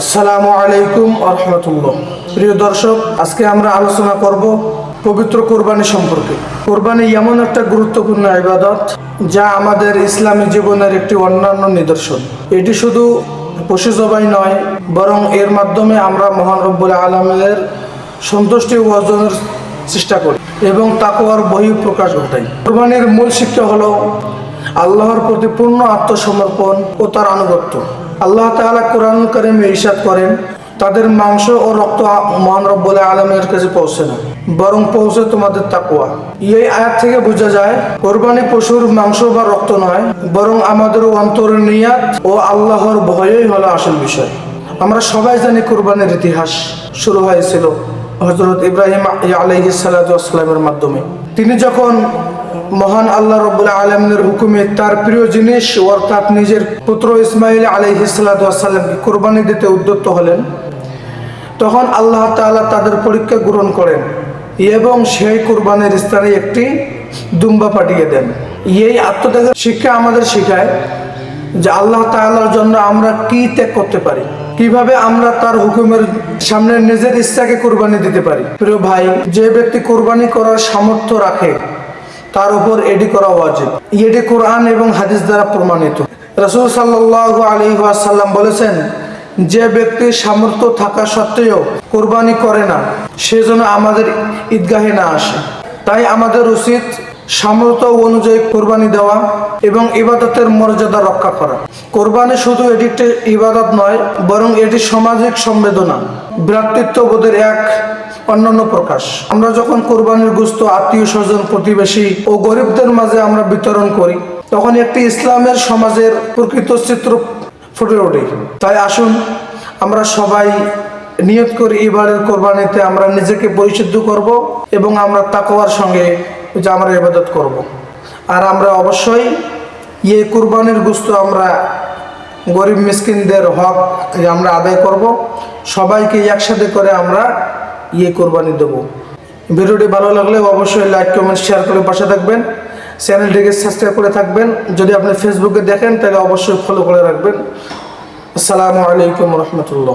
আসসালামু আলাইকুম আরহামতুল্লাহ প্রিয় দর্শক, আজকে আমরা আলোচনা করব পবিত্র কোরবানি সম্পর্কে। কোরবানি এমন একটা গুরুত্বপূর্ণ ইবাদত যা আমাদের ইসলামী জীবনের একটি অন্যান্য নিদর্শন। এটি শুধু পশু জবাই নয়, বরং এর মাধ্যমে আমরা মহান রব্বুল আলমের সন্তুষ্টি অর্জনের চেষ্টা করি এবং তাকওয়ার বহি প্রকাশ ঘটাই। কোরবানির মূল শিক্ষা হলো আল্লাহর প্রতি পূর্ণ আত্মসমর্পণ ও তার আনুগত্য। আল্লাহ তাআলা কোরআন কারিমে ইরশাদ করেন, তাদের মাংস ও রক্ত মহান রব্বুল আলমের কাছে পৌঁছে না, বরং পৌঁছে তোমাদের তাকুয়া এই আয়াত থেকে বোঝা যায়, কোরবানি পশুর মাংস বা রক্ত নয়, বরং আমাদের অন্তরের নিয়াত ও আল্লাহর ভয়ই হলো আসল বিষয়। আমরা সবাই জানি কোরবানির ইতিহাস শুরু হয়েছিল হজরত ইব্রাহিম আলাইহি সালামের মাধ্যমে। তিনি যখন মহান আল্লাহ রবুল্লাহ আলমের হুকুমে তার প্রিয় জিনিস অর্থাৎ নিজের পুত্র ইসমাইল আলাইহি সাল্লামকে কোরবানি দিতে উদ্যত হলেন। তখন আল্লাহ তাআলা তাদের পরীক্ষা গ্রহণ করেন এবং সেই কোরবানির স্থানে একটি দুম্বা পাঠিয়ে দেন। এই আত্মত্যাগের শিক্ষা আমাদের শেখায় যে আল্লাহ তাআলার জন্য আমরা কি ত্যাগ করতে পারি, কীভাবে আমরা তার হুকুমের সামনে নিজের ইচ্ছাকে কোরবানি দিতে পারি। প্রিয় ভাই, যে ব্যক্তি কোরবানি করার সামর্থ্য রাখে তার উপর এটি করা উচিত এটি কোরআন এবং হাদিস দ্বারা প্রমাণিত। রসুল সাল্লাহ আলী সাল্লাম বলেছেন, যে ব্যক্তি সামর্থ্য থাকা সত্ত্বেও কোরবানি করে না, সে যেন আমাদের ঈদগাহে না আসে। তাই আমাদের উচিত সামর্থ্য অনুযায়ী কোরবানি দেওয়া এবং ইবাদতের মর্যাদা রক্ষা করা। কোরবানি শুধু এটি একটি ইবাদত নয়, বরং এটি সামাজিক সংবেদনা। ভ্রাতৃত্ববোধের এক অন্যান্য প্রকাশ। আমরা যখন কোরবানির গুস্ত আত্মীয় স্বজন, প্রতিবেশী ও গরিবদের মাঝে আমরা বিতরণ করি তখন একটি ইসলামের সমাজের প্রকৃত চিত্র ফুটে ওঠে। তাই আসুন, আমরা সবাই নিয়ত করি এবারের কোরবানিতে আমরা নিজেকে পরিশুদ্ধ করব এবং আমরা তাকওয়ার সঙ্গে যে আমরা ইবাদত করব। আর আমরা অবশ্যই ইয়ে কোরবানির গুস্ত আমরা গরিব মিসকিনদের হক আমরা আদায় করব। সবাইকে একসাথে করে আমরা ইয়ে কোরবানি দেবো। ভিডিওটি ভালো লাগলে অবশ্যই লাইক কমেন্ট শেয়ার করে পাশে থাকবেন। চ্যানেলটিকে সাবস্ক্রাইব করে থাকবেন। যদি আপনি ফেসবুকে দেখেন, তাহলে অবশ্যই ফলো করে রাখবেন। আসসালামু আলাইকুম রহমতুল্লাহ।